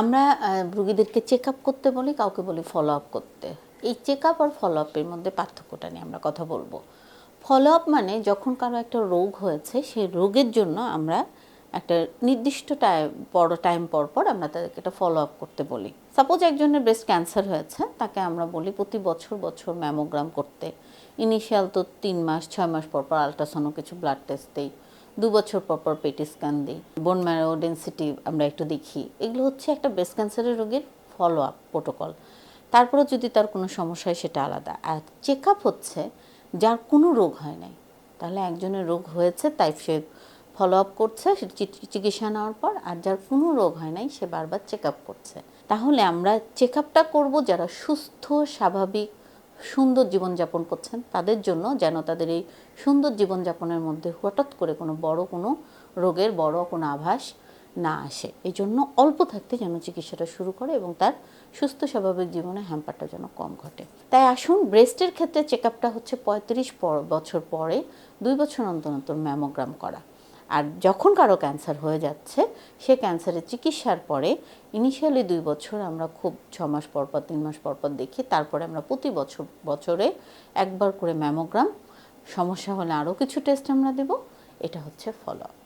আমরা রুগীদেরকে check up করতে বলি, কাউকে বলি ফলো আপ করতে। এই চেক আপ আর ফলো আপের মধ্যে পার্থক্যটা নিয়ে আমরা কথা বলব। ফলো আপ মানে যখন কারও একটা রোগ হয়েছে, সেই রোগের জন্য আমরা একটা নির্দিষ্ট টাইম বড় টাইম পর পর আমরা তাদেরকে একটা ফলো আপ করতে বলি। সাপোজ একজনের ব্রেস্ট ক্যান্সার হয়েছে, তাকে আমরা বলি প্রতি বছর বছর ম্যামোগ্রাম করতে। ইনিশিয়াল তো তিন মাস, ছয় মাস পর পর আলট্রাসাউন্ড কিছু ব্লাড টেস্ট দিই। দু বছর পর পর পেটি স্ক্যান দিই। বোন ম্যারো ডেন্সিটি আমরা একটু দেখি। এগুলো হচ্ছে একটা ব্রেস্ট ক্যান্সারের রোগীর ফলো আপ প্রোটোকল তারপরেও যদি তার কোনো সমস্যা হয়, সেটা আলাদা। আর চেক আপ হচ্ছে, যার কোনো রোগ হয় নাই। তাহলে একজনের রোগ হয়েছে, তাই সে ফলো আপ করছে চিকিৎসা নেওয়ার পর আর যার কোনো রোগ হয় নাই, সে বারবার চেক আপ করছে। তাহলে আমরা চেক আপটা করব যারা সুস্থ, স্বাভাবিক, সুন্দর জীবনযাপন করছেন, তাদের জন্য যেন তাদের এই সুন্দর জীবনযাপনের মধ্যে হঠাৎ করে কোনো বড় কোনো রোগের বড় কোনো আভাস না আসে। এই জন্য অল্প থাকতে যেন চিকিৎসাটা শুরু করে এবং তার সুস্থ, স্বাভাবিক জীবনে হ্যাম্পারটা যেন কম ঘটে। তাই আসুন ব্রেস্টের ক্ষেত্রে চেক আপটা হচ্ছে পঁয়ত্রিশ বছর পরে, দুই বছর অন্তর অন্তর ম্যামোগ্রাম করা। আর যখন কারও ক্যান্সার হয়ে যাচ্ছে, সে ক্যান্সারের চিকিৎসার পরে ইনিশিয়ালি দুই বছর আমরা খুব ছ মাস পর পর, তিন মাস পরপর পর দেখি, তারপরে আমরা প্রতি বছর, বছরে একবার করে ম্যামোগ্রাম সমস্যা হলে আরও কিছু টেস্ট আমরা দেব, এটা হচ্ছে ফলো আপ